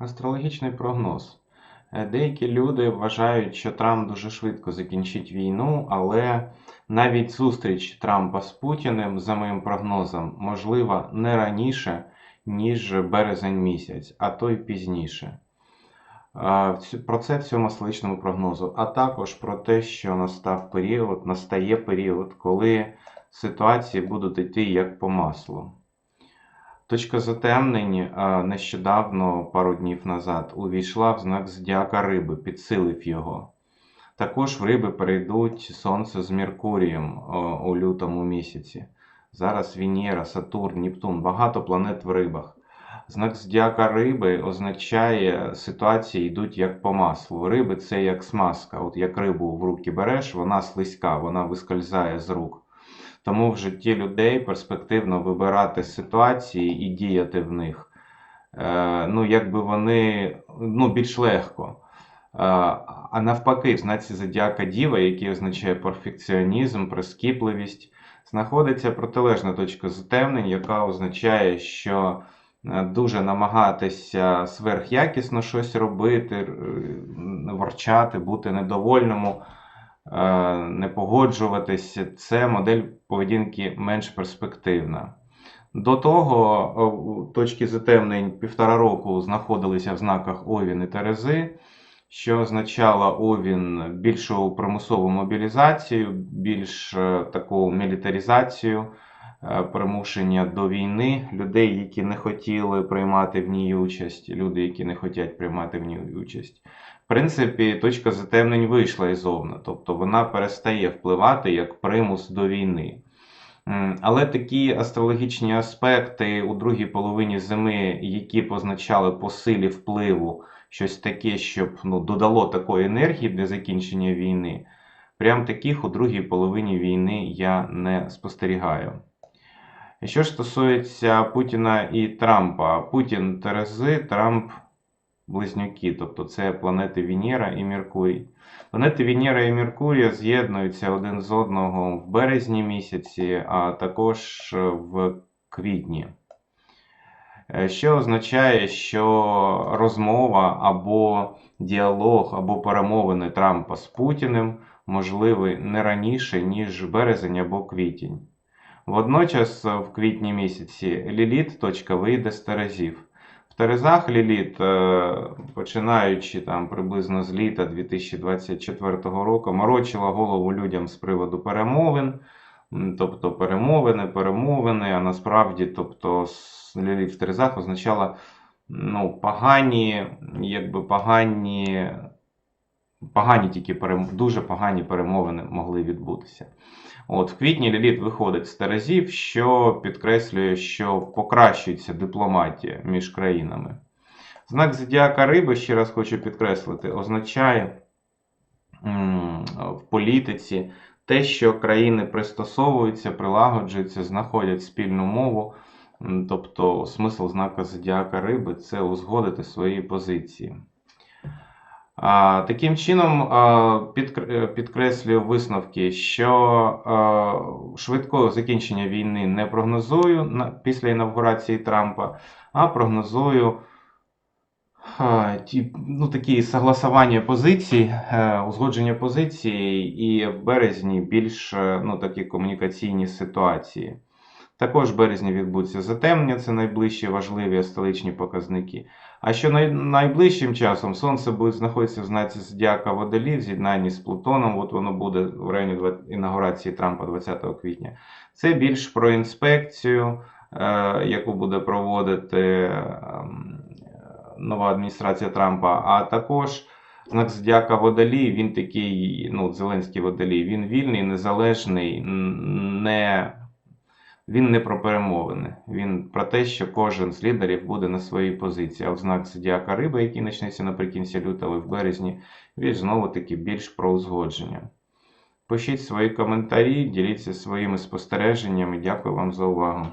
Астрологічний прогноз. Е, Деякі люди вважають, що Трамп дуже швидко закінчить війну, але навіть зустріч Трампа з Путіним, за моїм прогнозом, можлива не раніше, ніж березень місяць, а то й пізніше. Е, Про це в цьому астрологічному прогнозу, а також про те, що настав період, настає період, коли ситуації будуть йти як по маслу. Точка затемнень нещодавно, пару днів назад, увійшла в знак зодіака Риби, підсилив його. Також в Риби перейдуть Сонце з Меркурієм у лютому місяці. Зараз Венера, Сатурн, Нептун, багато планет в рибах. Знак зодіака Риби означає, ситуації йдуть як по маслу. Риби це як смазка. От як рибу в руки береш, вона слизька, вона вискользає з рук. Тому в житті людей перспективно вибирати ситуації і діяти в них. Е, ну, якби вони ну, більш легко. Е, а навпаки, в знаці зодіака Діва, який означає перфекціонізм, прискіпливість, знаходиться протилежна точка затемнень, яка означає, що е, дуже намагатися сверхякісно щось робити, ворчати, бути недовольному не погоджуватися, це модель поведінки менш перспективна. До того е, точки затемнень півтора року знаходилися в знаках Овін і Терези, що означало Овін більшу примусову мобілізацію, більш е, таку мілітаризацію, е, примушення до війни людей, які не хотіли приймати в ній участь, люди, які не хочуть приймати в ній участь. В принципі, точка затемнень вийшла із Овна, тобто вона перестає впливати як примус до війни. Але такі астрологічні аспекти у другій половині зими, які позначали по силі впливу щось таке, щоб ну, додало такої енергії для закінчення війни, прям таких у другій половині війни я не спостерігаю. Що ж стосується Путіна і Трампа, Путін Терези, Трамп близнюки, тобто це планети Венера і Меркурій. Планети Венера і Меркурія з'єднуються один з одного в березні місяці, а також в квітні. Е, Що означає, що розмова або діалог, або перемовини Трампа з Путіним можливі не раніше, ніж березень або квітень. Водночас, в квітні місяці Ліліт точка вийде з Терезів. В Терезах Ліліт, е, починаючи там приблизно з літа 2024 року, морочила голову людям з приводу перемовин. Тобто перемовини, перемовини, а насправді, тобто Ліліт в Терезах означала ну, погані, якби погані, погані тільки перем... дуже погані перемовини могли відбутися. От, в квітні Ліліт виходить з Терезів, що підкреслює, що покращується дипломатія між країнами. Знак зодіака Риби, ще раз хочу підкреслити, означає в політиці те, що країни пристосовуються, прилагоджуються, знаходять спільну мову. Тобто смисл знака зодіака Риби це узгодити свої позиції. Таким чином, е, підкреслюю висновки, що швидкого закінчення війни не прогнозую після інавгурації Трампа, а прогнозую ну, такі согласування позицій, е, узгодження позицій, і в березні більш е, ну, такі комунікаційні ситуації. Також в березні відбудеться затемнення, це найближчі важливі столичні показники. А що найближчим часом Сонце буде знаходитися в знаці Зодіака Водолій в з'єднанні з Плутоном, от воно буде в районі інаугурації Трампа 20 квітня. Це більш про інспекцію, е, яку буде проводити ем, нова адміністрація Трампа, а також знак Зодіака Водолій, він такий, ну, Зеленський Водолій, він вільний, незалежний, не. Він не про перемовини, він про те, що кожен з лідерів буде на своїй позиції. А в знак Зодіака Риби, який почнеться наприкінці лютого і в березні, він знову таки більш про узгодження. Пишіть свої коментарі, діліться своїми спостереженнями. Дякую вам за увагу.